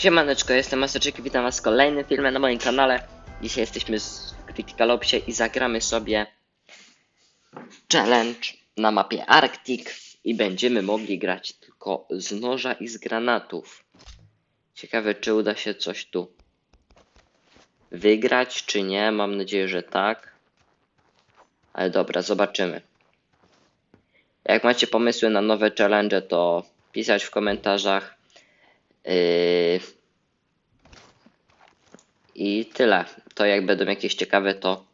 Siemaneczko, jestem Maseczek i witam was w kolejnym filmie na moim kanale. Dzisiaj jesteśmy z Criticalopsie i zagramy sobie challenge na mapie Arctic i będziemy mogli grać tylko z noża i z granatów. Ciekawe czy uda się coś tu wygrać czy nie, mam nadzieję, że tak. Ale dobra, zobaczymy. Jak macie pomysły na nowe challenge, to pisać w komentarzach. Yy, I tyle. To jak będą jakieś ciekawe, to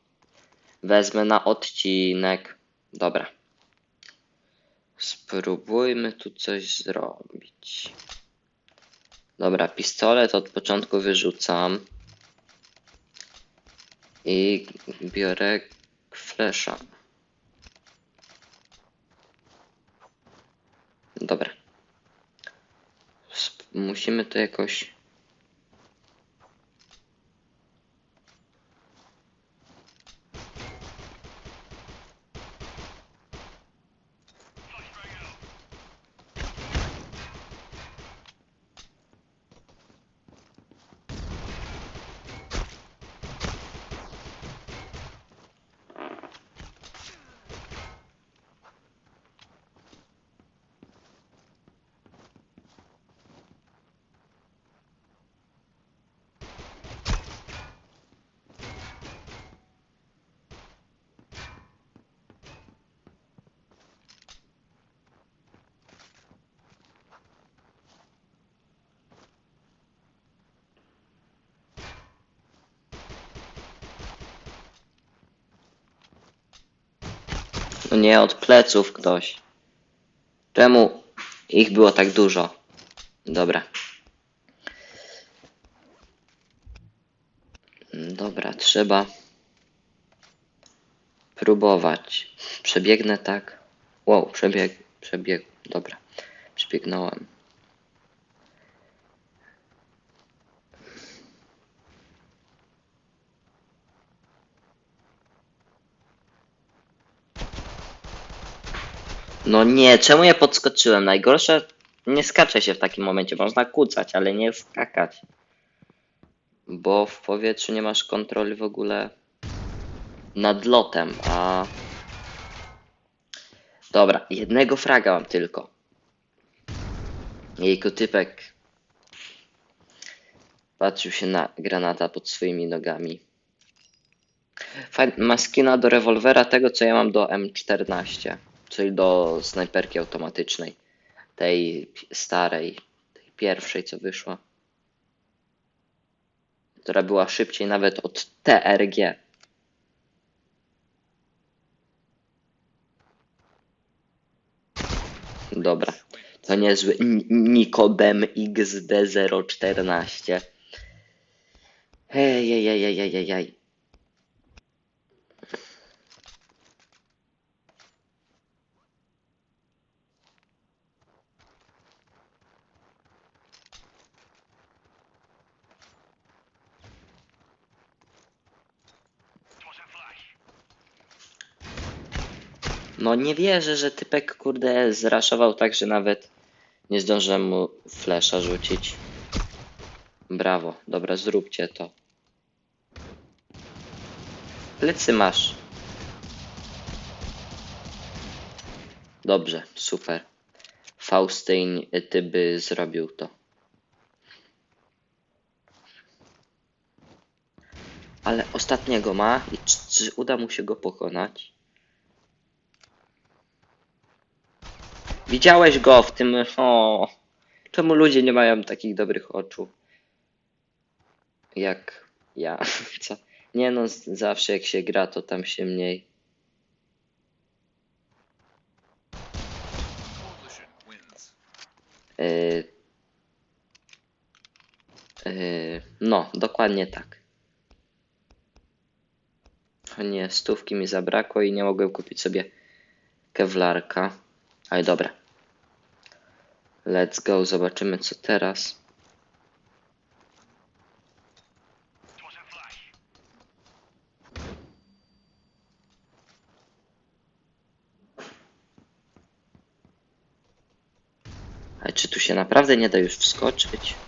wezmę na odcinek. Dobra. Spróbujmy tu coś zrobić. Dobra, pistolet od początku wyrzucam. I biorę flesza. Dobra. Sp- Musimy to jakoś. Nie, od pleców ktoś. Czemu ich było tak dużo? Dobra. Dobra, trzeba próbować. Przebiegnę tak. Wow, przebieg, przebieg, dobra. Przebiegnąłem. No nie, czemu ja podskoczyłem? Najgorsze, nie skacze się w takim momencie. Można kucać, ale nie skakać. Bo w powietrzu nie masz kontroli w ogóle nad lotem, a... Dobra, jednego fraga mam tylko. Jejku, typek patrzył się na granata pod swoimi nogami. Fajn, ma skina do rewolwera tego, co ja mam do M14, czyli do snajperki automatycznej. Tej starej, tej pierwszej, co wyszła. Która była szybciej nawet od TRG. Dobra. To niezły Nikodem XD014. Hej, hej, hej, hej, hej, hej, No nie wierzę, że typek kurde zraszował tak, że nawet nie zdążyłem mu flesza rzucić. Brawo, dobra, zróbcie to. Plecy masz. Dobrze, super. Faustyn, ty by zrobił to. Ale ostatniego ma i czy, czy uda mu się go pokonać? Widziałeś go w tym. O, czemu ludzie nie mają takich dobrych oczu? Jak ja. Co? Nie no, zawsze jak się gra, to tam się mniej. Yy, yy, no, dokładnie tak. O nie, stówki mi zabrakło i nie mogłem kupić sobie kewlarka. Ale dobra. Let's go, zobaczymy co teraz. Ale czy tu się naprawdę nie da już wskoczyć?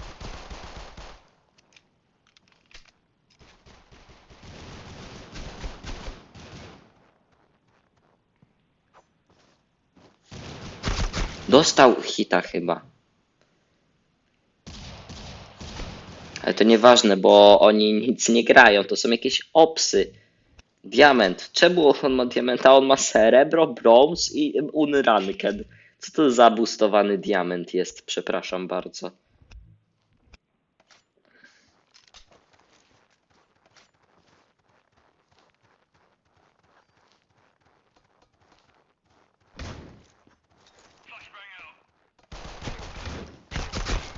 Dostał hita chyba. Ale to nieważne, bo oni nic nie grają. To są jakieś opsy. Diament. Czemu on ma diamenta? On ma srebro, brąz i unranked. Co to za boostowany diament jest? Przepraszam bardzo.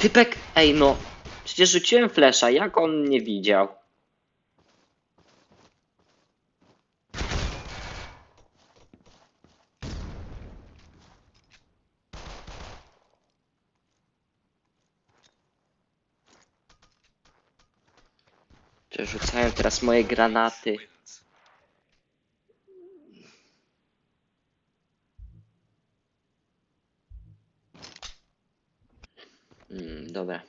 Typek, ej no, przecież rzuciłem flesza, jak on nie widział? Przerzucają teraz moje granaty. Mm, dobra.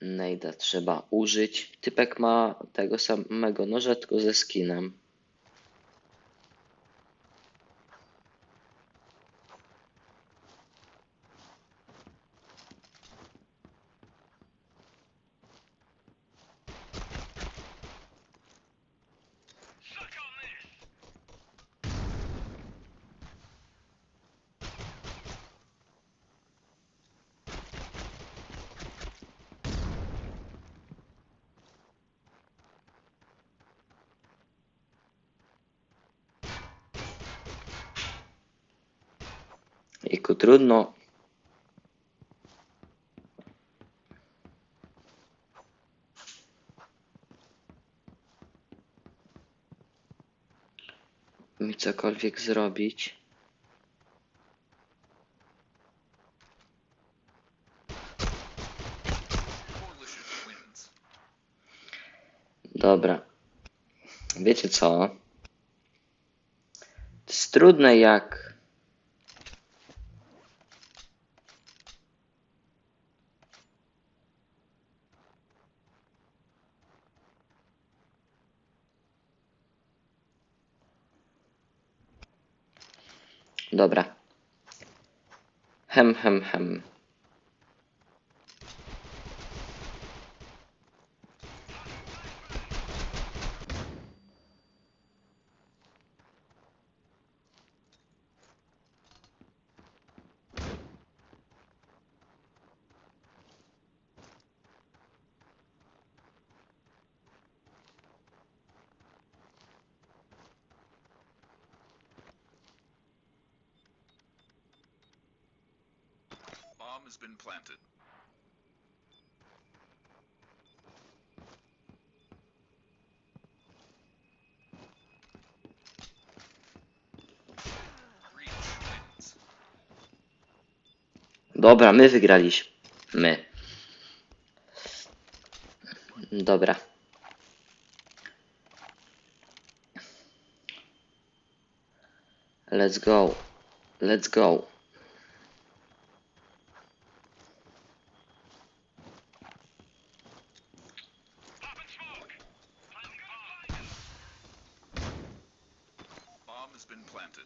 Nejda trzeba użyć. Typek ma tego samego noża, tylko ze skinem. Iku trudno. Mi cokolwiek zrobić. Dobra. Wiecie co? Jest trudne jak. Dobra. Hem, hem, hem. Bomb has been planted. Dobra, my wygraliśmy. My. Dobra. Let's go. Let's go. Bomb has been planted.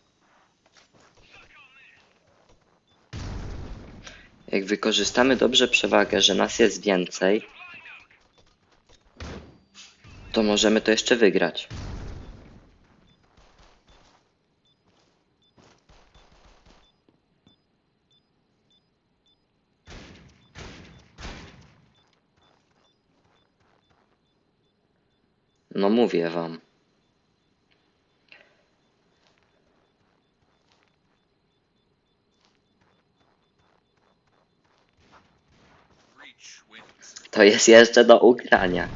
Jak wykorzystamy dobrze przewagę, że nas jest więcej, to możemy to jeszcze wygrać. No mówię wam. To jest jeszcze do ugrania.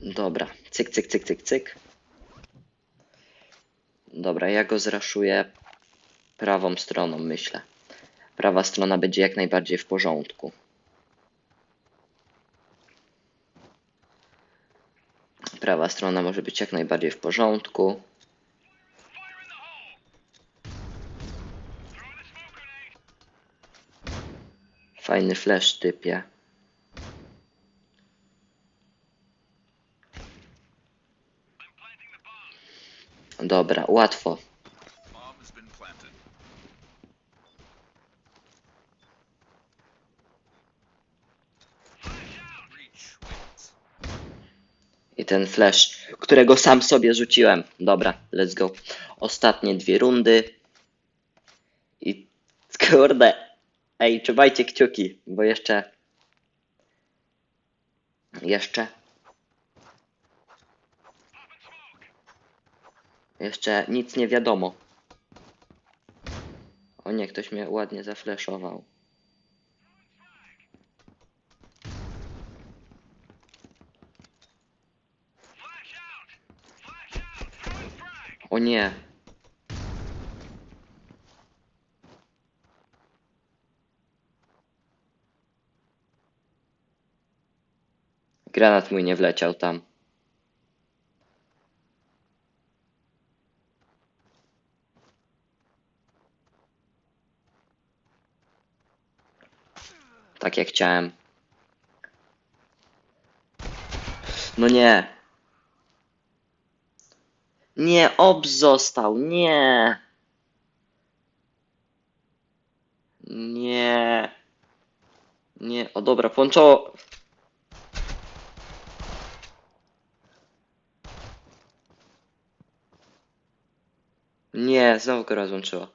Dobra, cyk, cyk, cyk, cyk, cyk. Dobra, ja go zraszuję prawą stroną, myślę. Prawa strona będzie jak najbardziej w porządku. Prawa strona może być jak najbardziej w porządku. Fajny flash typie. Dobra, łatwo. I ten flash, którego sam sobie rzuciłem. Dobra, let's go. Ostatnie dwie rundy. I kurde, Ej, trzymajcie kciuki, bo jeszcze. Jeszcze. Jeszcze nic nie wiadomo. O nie, ktoś mnie ładnie zafleszował. O nie. Granat mój nie wleciał tam. Tak jak chciałem. No nie. Nie, ob został, nie. Nie. Nie, o dobra, połączoło. Nie, znowu go rozłączyło.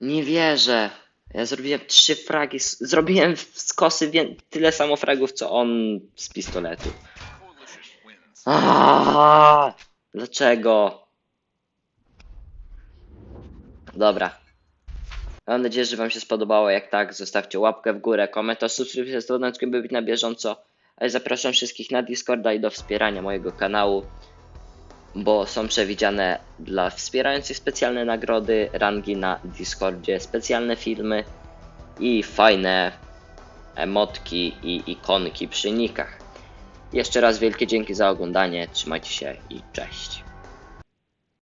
Nie wierzę. Ja zrobiłem trzy fragi, zrobiłem z kosy tyle samo fragów, co on z pistoletu. Aaaa, dlaczego? Dobra. Mam nadzieję, że Wam się spodobało. Jak tak, zostawcie łapkę w górę, komentarz, subskrypcję dzwoneczkiem, by być na bieżąco. Zapraszam wszystkich na Discorda i do wspierania mojego kanału, bo są przewidziane dla wspierających specjalne nagrody, rangi na Discordzie, specjalne filmy i fajne emotki i ikonki przy nikach. Jeszcze raz wielkie dzięki za oglądanie, trzymajcie się i cześć.